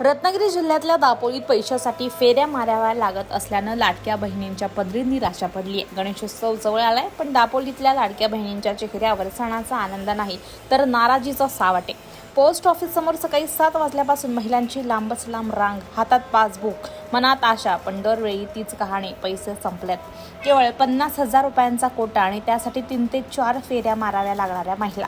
रत्नागिरी जिल्ह्यातल्या दापोलीत पैशासाठी फेऱ्या माराव्या लागत असल्यानं लाडक्या बहिणींच्या पदरी निराशा पडली आहे गणेशोत्सव जवळ आलाय पण दापोलीतल्या लाडक्या बहिणींच्या चेहऱ्यावर सणाचा आनंद नाही तर नाराजीचा सावाटे पोस्ट ऑफिस समोर सकाळी सात वाजल्यापासून महिलांची लांबच लांब रांग हातात पासबुक मनात आशा पण दरवेळी तीच कहाणी पैसे संपल्यात केवळ पन्नास हजार रुपयांचा कोटा आणि त्यासाठी तीन ते चार फेऱ्या माराव्या लागणाऱ्या महिला.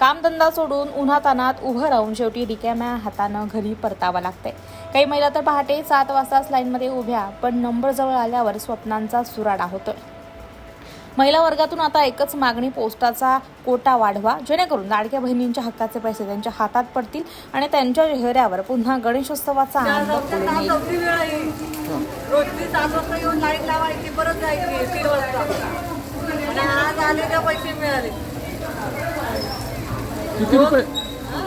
कामधंदा सोडून उन्हातानात उभं राहून शेवटी रिकाम्या हातानं घरी परतावं लागतंय. काही महिला तर पहाटे सात वाजताच लाईनमध्ये उभ्या पण नंबर जवळ आल्यावर स्वप्नांचा सुराडा होतोय. महिला वर्गातून आता एकच मागणी पोस्टाचा कोटा वाढवा जेणेकरून लाडक्या बहिणींच्या हक्काचे पैसे त्यांच्या हातात पडतील आणि त्यांच्या चेहऱ्यावर पुन्हा गणेशोत्सवाचा आनंद किती रुपये?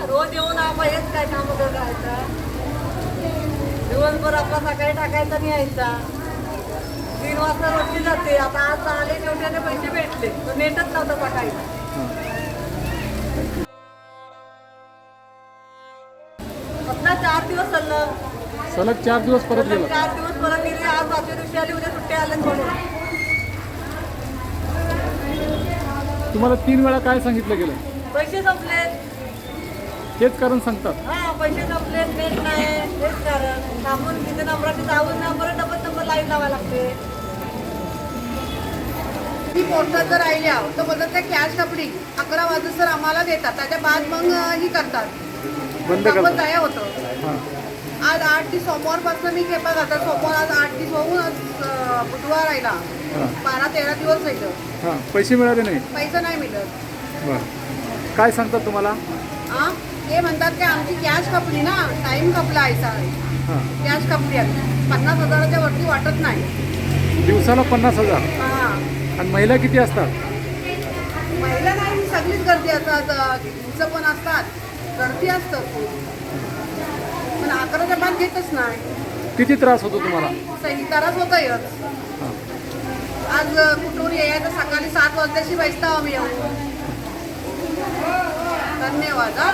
रोज येऊन आपण हेच काय काम करायचं दिवसभर आपला सकाळी टाकायचा आणि यायचा. तीन वाजता रोजची जाते. आता आज आले शेवट्याने पैसे भेटले. तो नेटच नव्हतं टाकायचं आपला चार दिवस चाललं सलग चार दिवस परत गेला. चार दिवस परत गेले. आज पाचव्या दिवशी आली उद्या सुट्ट्या आल्या म्हणून. तुम्हाला तीन वेळा काय सांगितलं गेलं? पैसे संपले. तेच कारण सांगतात. हा पैसे संपले नेट नाही हेच कारण. थांबून तिथे नंबराचे जाऊन ना परत डबल नंबर लाईन लावायला लागते. ती पोस्टात जर राहिल्या तर बोलतात त्या कॅश कपडी अकरा वाजता सर आम्हाला देतात त्याच्या बाद मग अं, ही करतात. बंद आपण जाया होतं. हां. आज आठ दिवस सोमवारपासून मी खेपा जातात सोमवार आज आठ दिवस होऊन आज अं, बुधवार राहिला हां. बारा तेरा दिवस जायचं हां पैसे मिळाले नाही. पैसा नाही मिळत. बरं. काय सांगतात तुम्हाला? हा ते म्हणतात की आमची कॅश कपली ना टाईम कपला आहे हां. कॅश कपली आहे. पन्नास हजाराच्या वरती वाटत नाही. दिवसाला पन्नास हजार. हा. आणि महिला किती असतात? महिला नाही सगळीच गर्दी असतात. हिंच पण असतात. गर्दी असतं पण अकराच्या बाद घेतच नाही. किती त्रास होतो तुम्हाला? सही त्रास होतोय. हां. आज कुठून यायचं? सकाळी सात वाजल्याशी बैसता आम्ही धन्यवाद हा